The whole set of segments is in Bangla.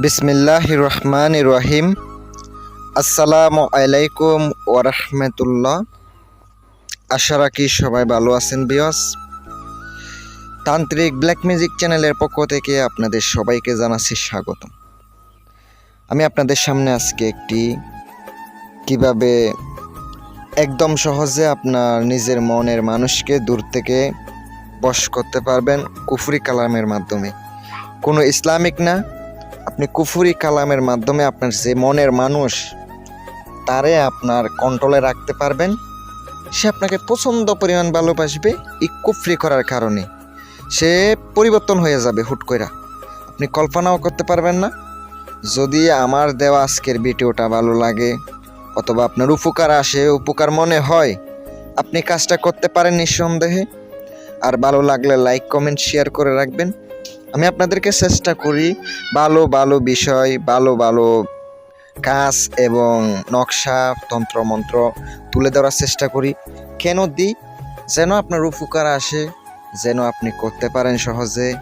বিসমিল্লাহ রহমান রহিম আসসালামু আলাইকুম ওরহমতুল্লাহ আশা রাখি সবাই ভালো আছেন বিয়স। তান্ত্রিক ব্ল্যাক মিউজিক চ্যানেলের পক্ষ থেকে আপনাদের সবাইকে জানাচ্ছি স্বাগত আমি আপনাদের সামনে আজকে একটি কীভাবে একদম সহজে আপনার নিজের মনের মানুষকে দূর থেকে বশ করতে পারবেন কুফরি কালামের মাধ্যমে। কোনো ইসলামিক না আপনি কুফুরি কালামের মাধ্যমে আপনার যে মনের মানুষ, তারে আপনার কন্ট্রোলে রাখতে পারবেন। সে আপনাকে প্রচণ্ড পরিমাণ ভালোবাসবে এই কুফরি করার কারণে। সে পরিবর্তন হয়ে যাবে হুট কইরা। আপনি কল্পনাও করতে পারবেন না। যদি আমার দেওয়া আজকের ভিডিওটা ভালো লাগে, অথবা আপনার উপকার আসে, উপকার মনে হয়, আপনি কাজটা করতে পারেন নিঃসন্দেহে। আর ভালো লাগলে লাইক কমেন্ট শেয়ার করে রাখবেন। আমি আপনাদেরকে চেষ্টা করি ভালো ভালো বিষয়, ভালো ভালো কাজ এবং নকশা তন্ত্রমন্ত্র তুলে ধরার চেষ্টা করি। কেন দিই? যেন আপনার উপকার আসে, যেন আপনি করতে পারেন সহজে,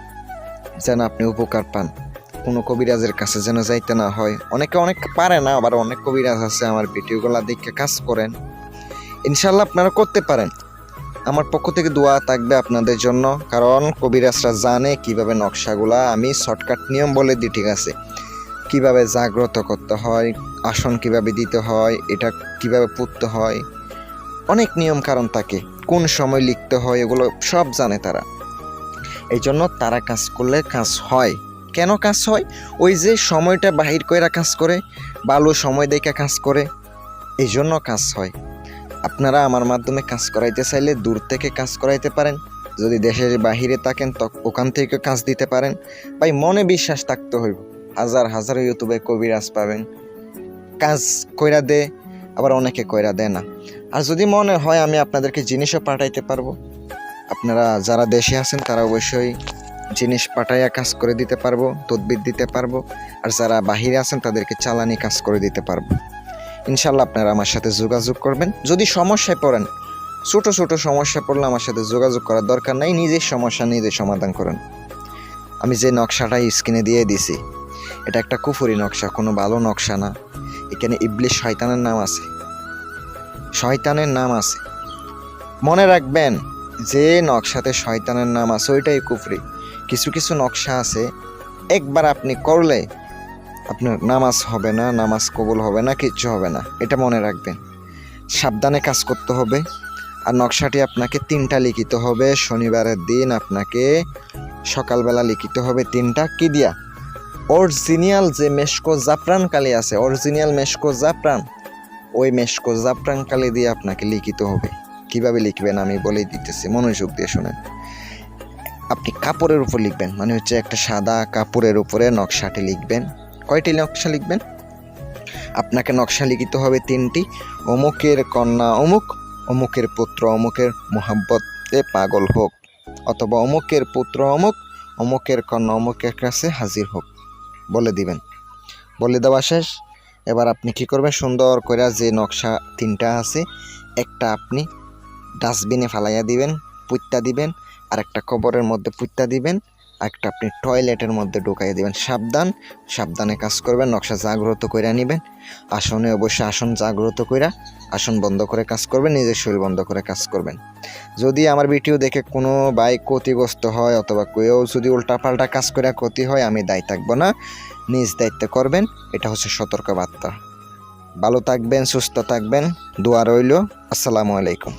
যেন আপনি উপকার পান। কোনো কবিরাজের কাছে যেন যাইতে না হয়। অনেকে অনেক পারে না, আবার অনেক কবিরাজ আছে আমার ভিডিওগুলো দেখে কাজ করেন। ইনশাল্লাহ আপনারা করতে পারেন। আমার পক্ষ থেকে দোয়া থাকবে আপনাদের জন্য, কারণ কবিরাজরা জানে কীভাবে নকশাগুলা আমি শর্টকাট নিয়ম বলে দিই, ঠিক আছে? কীভাবে জাগ্রত করতে হয়, আসন কীভাবে দিতে হয়, এটা কীভাবে পুততে হয়, অনেক নিয়ম কারণ থাকে, কোন সময় লিখতে হয়, এগুলো সব জানে তারা। এই জন্য তারা কাজ করলে কাজ হয়। কেন কাজ হয়? ওই যে সময়টা বাহির করে কাজ করে ভালো সময় দেখে কাজ করে এই জন্য কাজ হয়। আপনারা আমার মাধ্যমে কাজ করাইতে চাইলে দূর থেকে কাজ করাইতে পারেন। যদি দেশের বাহিরে থাকেন তো ওখান থেকে কাজ দিতে পারেন। ভাই, মনে বিশ্বাস থাকতে হইব। হাজার হাজার ইউটিউবে কবিরাজ পাবেন। কাজ কইরা দে, আবার অনেকে কইরা দেয় না। আর যদি মনে হয় আমি আপনাদেরকে জিনিসও পাঠাইতে পারব, আপনারা যারা দেশে আছেন তারা অবশ্যই জিনিস পাঠাইয়া কাজ করে দিতে পারব, তদবির দিতে পারব। আর যারা বাহিরে আছেন তাদেরকে চালানি কাজ করে দিতে পারব। ইনশাল্লাহ আপনারা আমার সাথে যোগাযোগ করবেন। যদি সমস্যায় পড়েন, ছোট ছোট সমস্যা পড়লে আমার সাথে যোগাযোগ করার দরকার নাই, নিজের সমস্যা নিজে সমাধান করেন। আমি যে নকশাটা স্ক্রিনে দিয়ে দিছি, এটা একটা কুফুরি নকশা, কোনো ভালো নকশা না। এখানে ইবলিশ শয়তানের নাম আছে। শয়তানের নাম আছে। মনে রাখবেন, যে নকশাতে শয়তানের নাম আছে, ওইটাই কুফরি। কিছু কিছু নকশা আছে, একবার আপনি করলে আপনার নামাজ হবে না, নামাজ কবুল হবে না, কিচ্ছু হবে না। এটা মনে রাখবেন। সাবধানে কাজ করতে হবে। আর নকশাটি আপনাকে তিনটা লিখিত হবে। শনিবারের দিন আপনাকে সকালবেলা লিখিত হবে তিনটা। কি দিয়া? অরিজিনাল যে মেশকো জাফরান কালি আছে, অরিজিনাল মেশকো জাফরান, ওই মেশকো জাফরান কালি দিয়ে আপনাকে লিখিত হবে। কীভাবে লিখবেন আমি বলেই দিতেছি, মনোযোগ দিয়ে শুনেন। আপনি কাপড়ের উপর লিখবেন মানে হচ্ছে একটা সাদা কাপড়ের উপরে নকশাটি লিখবেন। কয়টি নকশা লিখবেন? আপনাকে নকশা লিখিত হবে তিনটি। অমুকের কন্যা অমুক, অমুকের পুত্র অমুকের মোহাব্বতে পাগল হোক। অথবা অমুকের পুত্র অমুক, অমুকের কন্যা অমুকের কাছে হাজির হোক। বলে দিবেন। বলে দেওয়া শেষ। এবার আপনি কি করবেন? সুন্দর করে যে নকশা তিনটা আছে, একটা আপনি ডাস্টবিনে ফালাইয়া দিবেন পুত্তা দিবেন আর একটা কবরের মধ্যে পুত্তা দিবেন একটা আপনি টয়লেটের মধ্যে ঢুকাই দিবেন। সাবধান, সাবধানে কাজ করবেন, নকশা জাগ্রত করে নিবেন। আসনে অবশ্যই আসন জাগ্রত করে আসন বন্ধ করে কাজ করবেন, নিজের শরীর বন্ধ করে কাজ করবেন। যদি আমার ভিডিও দেখে কোনো বাইক ক্ষতিগ্রস্ত হয় অথবা কেউ যদি উল্টাপাল্টা কাজ করে ক্ষতি হয়, আমি দায়ী থাকব না। নিজ দায়িত্ব করবেন, এটা হচ্ছে সতর্কবার্তা। ভালো থাকবেন, সুস্থ থাকবেন, দোয়া রইল। আসসালামু আলাইকুম।